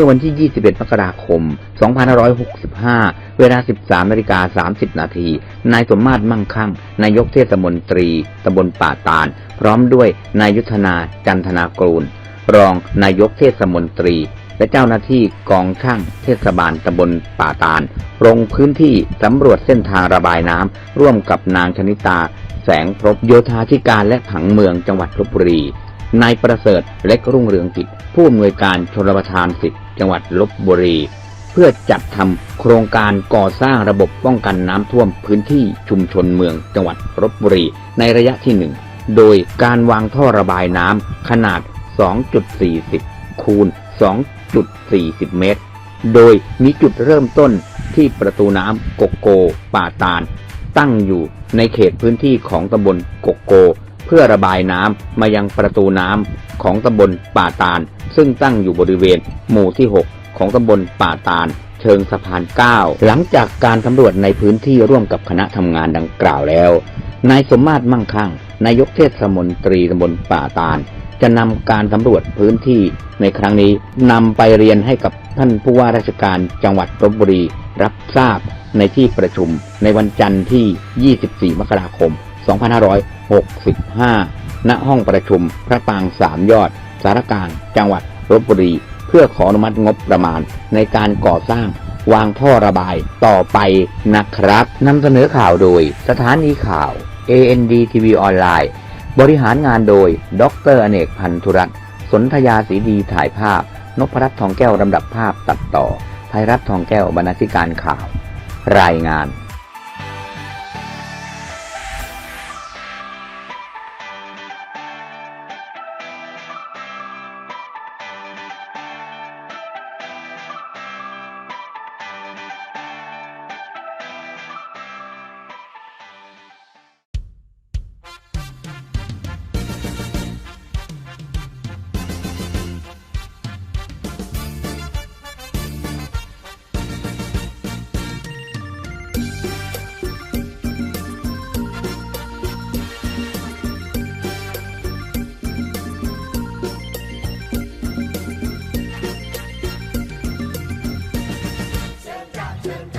มื่อวันที่ 21 มกราคม 2565 เวลา 13นาฬิกา30 นาที นายสมมาตรมั่งคั่ง นายกเทศมนตรีตำบลป่าตาล พร้อมด้วยนายยุทธนาจันทนากรูล รองนายกเทศมนตรี และเจ้าหน้าที่กองช่างเทศบาลตำบลป่าตาล ลงพื้นที่สำรวจเส้นทางระบายน้ำร่วมกับนางชนิตา แสงพรบโยธาธิการและผังเมืองจังหวัดลบบุรีนายประเสริฐเล็กรุ่งเรืองกิจผู้อำนวยการชลประทานสิทธิ จังหวัดลบบุรี เพื่อจัดทำโครงการก่อสร้างระบบป้องกันน้ำท่วมพื้นที่ชุมชนเมืองจังหวัดลบบุรีในระยะที่หนึ่งโดยการวางท่อระบายน้ำขนาด 2.40 คูณ 2.40 เมตร โดยมีจุดเริ่มต้นที่ประตูน้ำโกโกป่าตาล ตั้งอยู่ในเขตพื้นที่ของตำบลโกโก เพื่อระบายน้ำมายังประตูน้ำของตำบลป่าตาล ซึ่งตั้งอยู่บริเวณ หมู่ที่ 6 ของตำบลป่าตาล เชิงสะพาน 9 หลังจากการสำรวจในพื้นที่ร่วมกับคณะทำงานดังกล่าวแล้ว นายสมมาตรมั่งคั่งนายกเทศมนตรีตำบลป่าตาล จะนำการสำรวจพื้นที่ในครั้งนี้นำไปเรียนให้กับท่านผู้ว่าราชการจังหวัดลบบุรี รับทราบในที่ประชุมในวันจันทร์ที่ 24 มกราคม 2565 ณ ห้องประชุมพระปางสามยอด สารกางจังหวัดลบบุรี เพื่อขออนุมัติงบประมาณในการก่อสร้างวางท่อระบายต่อไปนะครับนำเสนอข่าวโดยสถานีข่าว AND TV ออนไลน์บริหารงานโดย ดรอเนกพันธุรัตน์สนธยาสีดีถ่ายภาพ นพรัตน์ทองแก้วลำดับภาพตัดต่อภัยรัตน์ทองแก้วบรรณาธิการข่าว รายงาน Captain